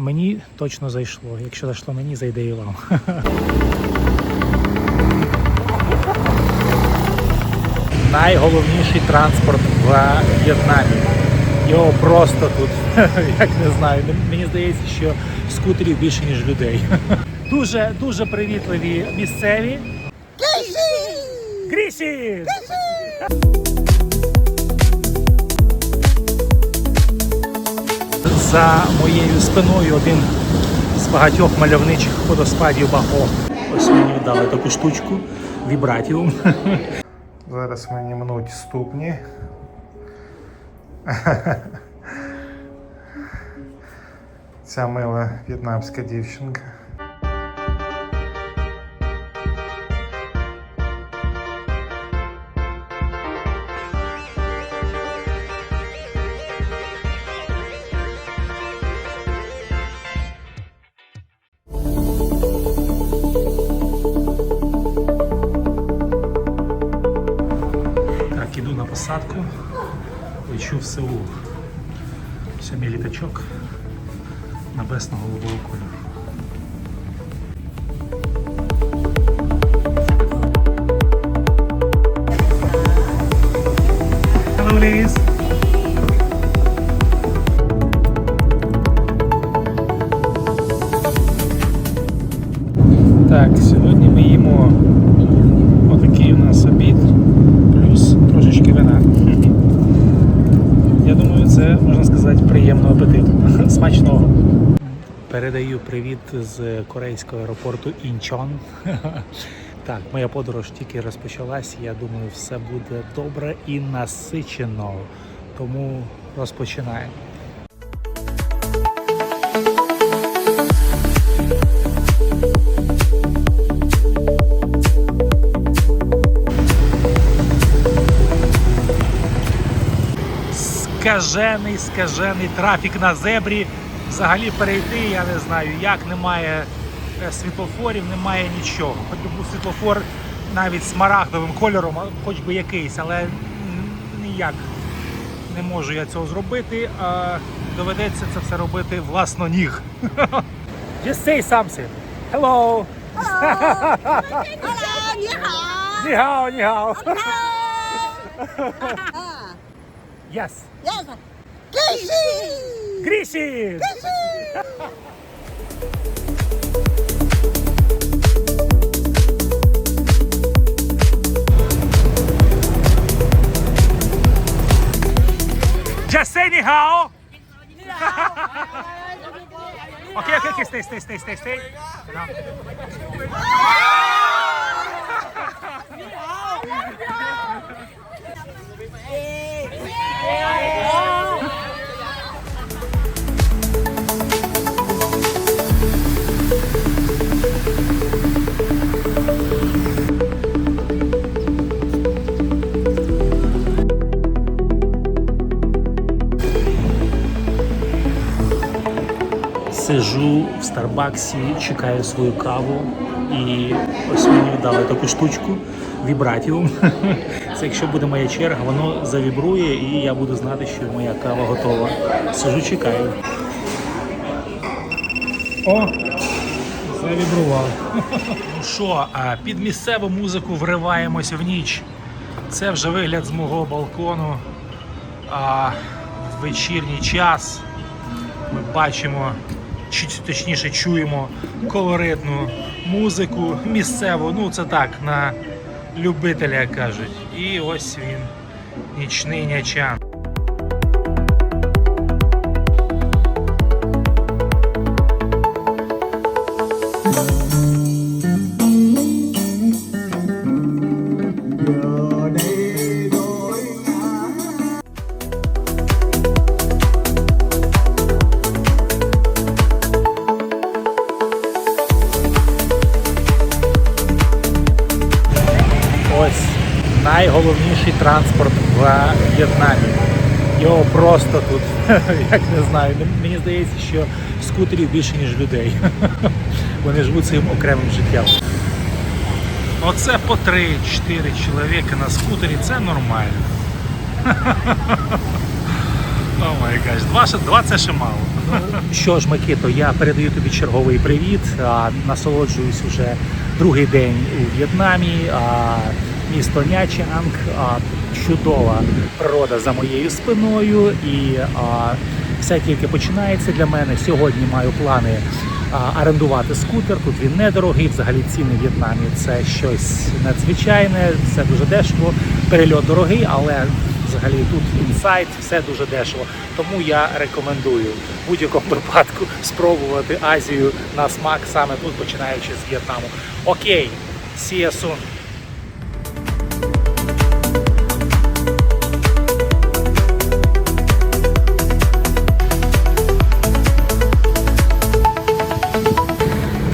Мені точно зайшло. Якщо зайшло мені, зайде і вам. Найголовніший транспорт в В'єтнамі. Його просто тут, як не знаю, мені здається, що скутерів більше, ніж людей. Дуже дуже привітливі місцеві. Гріші! За моєю спиною один з багатьох мальовничих водоспадів Баго. Ось мені дали таку штучку, вібратіум. Зараз мені мнуть ступні. Ця мила в'єтнамська дівчинка. Посадку, лечу в Сеул. Ось мій літачок небесно-голубого кольору. Hello, ladies. Так, сьогодні ми їмо отакий у нас обід, плюс трошечки вина. Я думаю, це можна сказати приємного апетиту. Смачного. Передаю привіт з корейського аеропорту Інчон. Так, моя подорож тільки розпочалась. Я думаю, все буде добре і насичено. Тому розпочинаємо. Скажений, скажений трафік на зебрі. Взагалі перейти, я не знаю, як немає е, світлофорів, немає нічого. Хоч би був світлофор навіть смарагдовим кольором, хоч би якийсь, але ніяк не можу я цього зробити. А доведеться це все робити власно ніг. Just say something. Hello. Hello。Нігао, нігао. Yes. Yes. Grishi! Grishi! Just say ni hao. okay, Ok, ok, stay, stay, stay, stay, stay. No. Старбаксі, чекаю свою каву і ось мені дали таку штучку вібратіум. Це якщо буде моя черга, воно завібрує і я буду знати, що моя кава готова. Сижу, чекаю. О! Завібрував. Ну що, під місцеву музику вриваємось в ніч. Це вже вигляд з мого балкону. А, в вечірній час ми бачимо, чи точніше чуємо колоритну музику місцеву. Ну це так, на любителя кажуть. І ось він, нічний нячан. Найголовніший транспорт в В'єтнамі. Його просто тут, як не знаю, мені здається, що скутерів більше, ніж людей. Вони живуть своїм окремим життям. Оце по 3-4 чоловіка на скутері, це нормально. О май гаш, два, два це ще мало. Що ж, Микито, я передаю тобі черговий привіт. Насолоджуюсь уже другий день у В'єтнамі. Місто а, чудова природа за моєю спиною, і а, все тільки починається для мене. Сьогодні маю плани а, орендувати скутер. Тут він недорогий. Взагалі ціни в В'єтнамі це щось надзвичайне, все дуже дешево. Перельот дорогий, але взагалі тут інсайт, все дуже дешево. Тому я рекомендую в будь-якому випадку спробувати Азію на смак саме тут, починаючи з В'єтнаму. Окей, see you soon.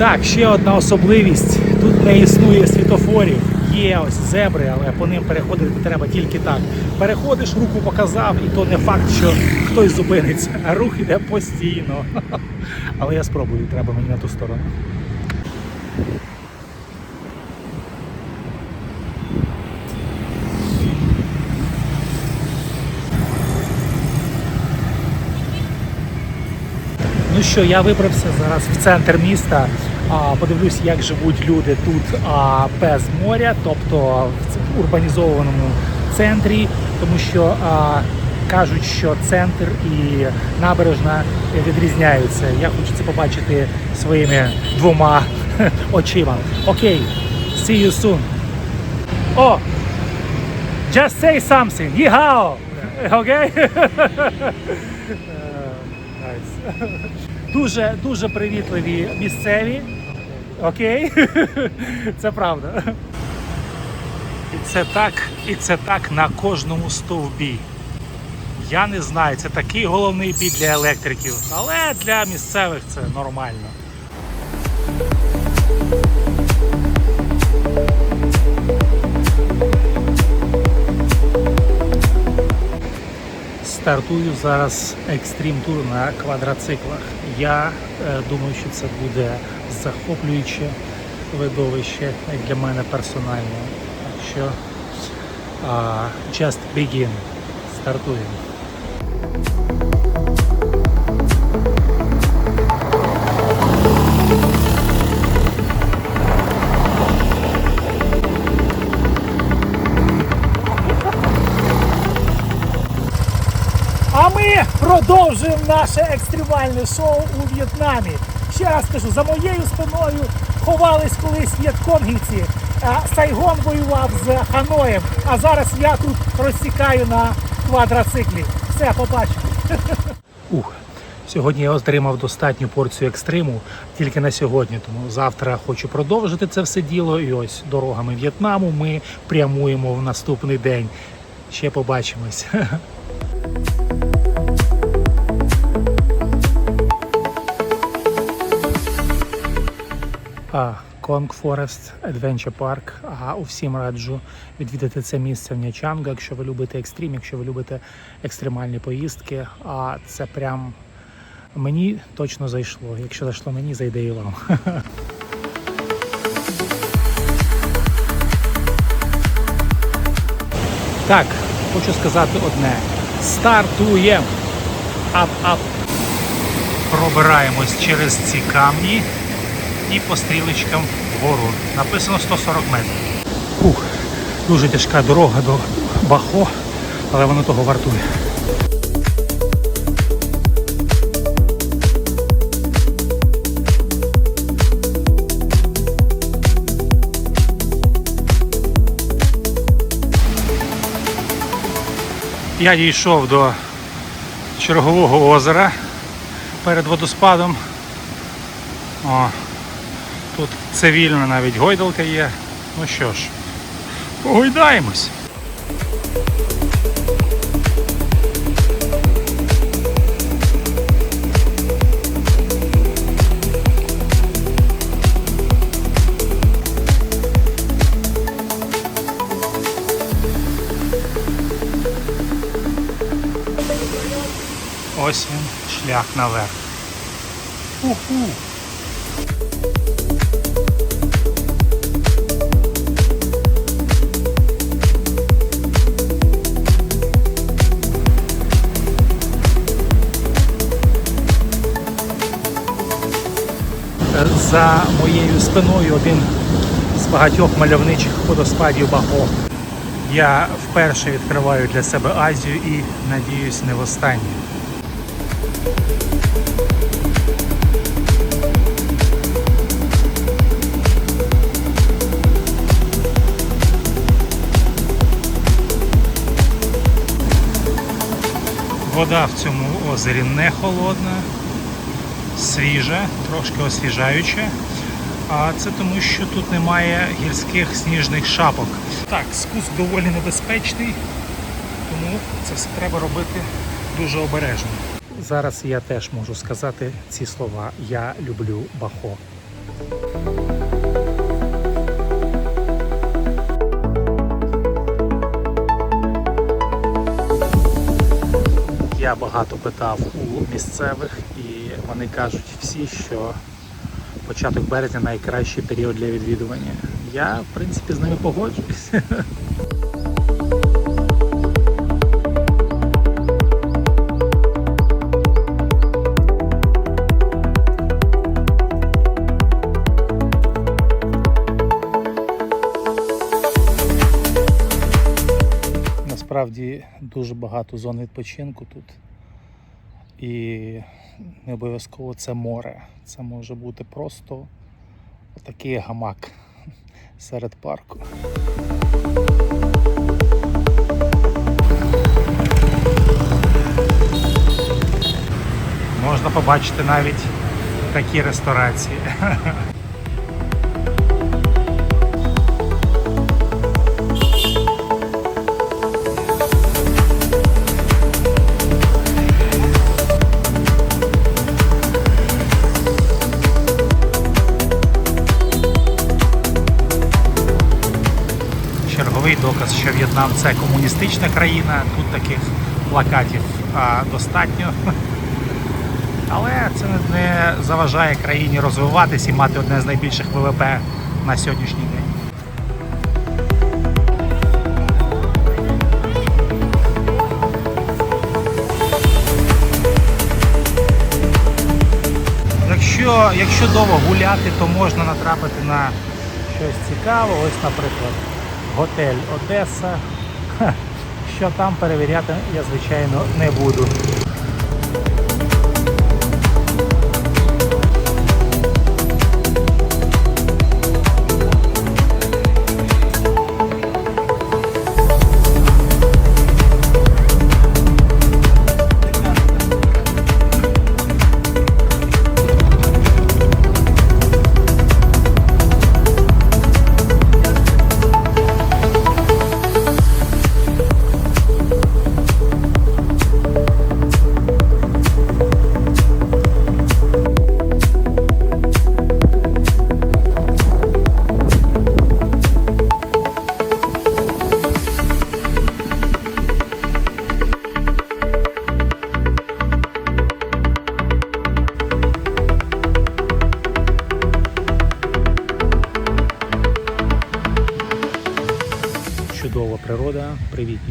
Так, ще одна особливість. Тут не існує світофорів. Є ось зебри, але по ним переходити треба тільки так. Переходиш, руку показав, і то не факт, що хтось зупиниться, а рух іде постійно. Але я спробую, треба мені на ту сторону. Ну що, я вибрався зараз в центр міста. Подивлюсь, як живуть люди тут без моря, тобто в урбанізованому центрі, тому що кажуть, що центр і набережна відрізняються. Я хочу це побачити своїми двома очима. Окей, see you soon. О! Just say something. Їгао! Окей? Nice. Дуже дуже привітливі місцеві. Окей? Це правда. І це так, і це так на кожному стовбі. Я не знаю, це такий головний біль для електриків, але для місцевих це нормально. Стартую зараз екстрім тур на квадроциклах. Я е, думаю, що це буде захоплююче видовище для мене персонально. Так що а, just begin. Стартуємо. Продовжуємо наше екстремальне шоу у В'єтнамі. Ще раз кажу, за моєю спиною ховались колись в'єтконгівці. А Сайгон воював з Ханоєм, а зараз я тут розсікаю на квадроциклі. Все, побачимо. Ух. Сьогодні я отримав достатню порцію екстриму тільки на сьогодні. Тому завтра хочу продовжити це все діло. І ось дорогами В'єтнаму ми прямуємо в наступний день. Ще побачимось. Конг Форест Adventure Park. А усім раджу відвідати це місце в Нячанго, якщо ви любите екстрім, якщо ви любите екстремальні поїздки. А це прям мені точно зайшло. Якщо зайшло мені, зайде і вам. Так, хочу сказати одне: стартуємо! Ап-ап! Пробираємось через ці камні і по стрілочкам вгору. Написано 140 метрів. Ух, дуже тяжка дорога до Бахо, але воно того вартує. Я дійшов до чергового озера перед водоспадом. О, тут цивільна навіть гойдалка є. Ну що ж, погойдаємось. Ось він, шлях наверх. Уху! За моєю спиною один з багатьох мальовничих водоспадів Бахо. Я вперше відкриваю для себе Азію і надіюсь не востаннє. Вода в цьому озері не холодна, свіжа, трошки освіжаюча. А це тому, що тут немає гірських сніжних шапок. Так, спуск доволі небезпечний, тому це все треба робити дуже обережно. Зараз я теж можу сказати ці слова Я люблю Бахо. Я багато питав у місцевих, вони кажуть всі, що початок березня найкращий період для відвідування. Я, в принципі, з ними погоджуюсь. Насправді дуже багато зон відпочинку тут. І не обов'язково це море. Це може бути просто такий гамак серед парку. Можна побачити навіть такі ресторації. В'єтнам це комуністична країна. Тут таких плакатів а, достатньо. Але це не- заважає країні розвиватись і мати одне з найбільших ВВП на сьогоднішній день. Якщо, якщо довго гуляти, то можна натрапити на щось цікаве. Ось, наприклад, готель Одеса. Що там перевіряти, я звичайно не буду.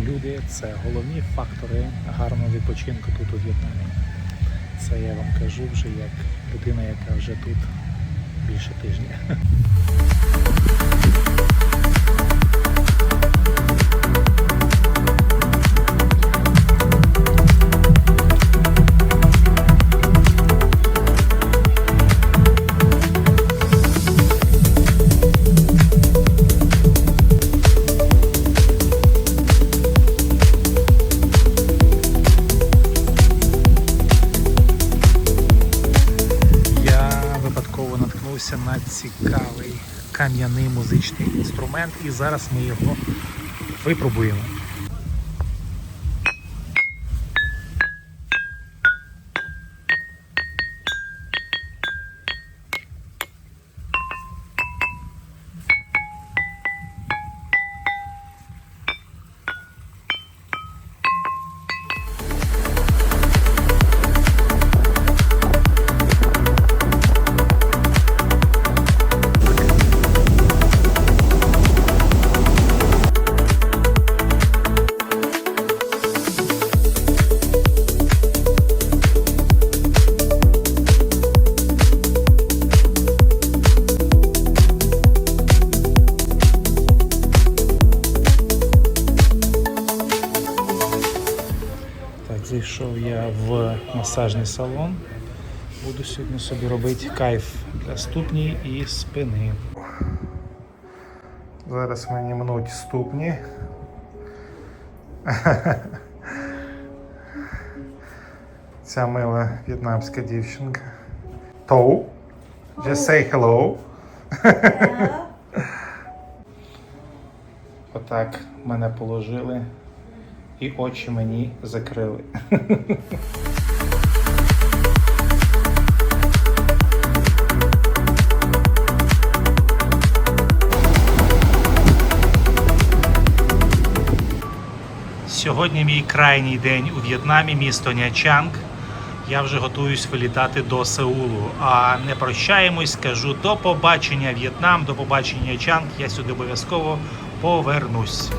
Люди це головні фактори гарного відпочинку тут у В'єтнамі. Це я вам кажу вже як людина, яка вже тут більше тижня. І зараз ми його випробуємо. Салон. Буду сьогодні собі робити кайф для ступні і спини. Зараз мені мнуть ступні. Ця мила в'єтнамська дівчинка. Тоу. Just say hello. Отак мене положили і очі мені закрили. Сьогодні мій крайній день у В'єтнамі, місто Нячанг. Я вже готуюсь вилітати до Сеулу. А не прощаємось, скажу до побачення В'єтнам, до побачення Нячанг. Я сюди обов'язково повернусь.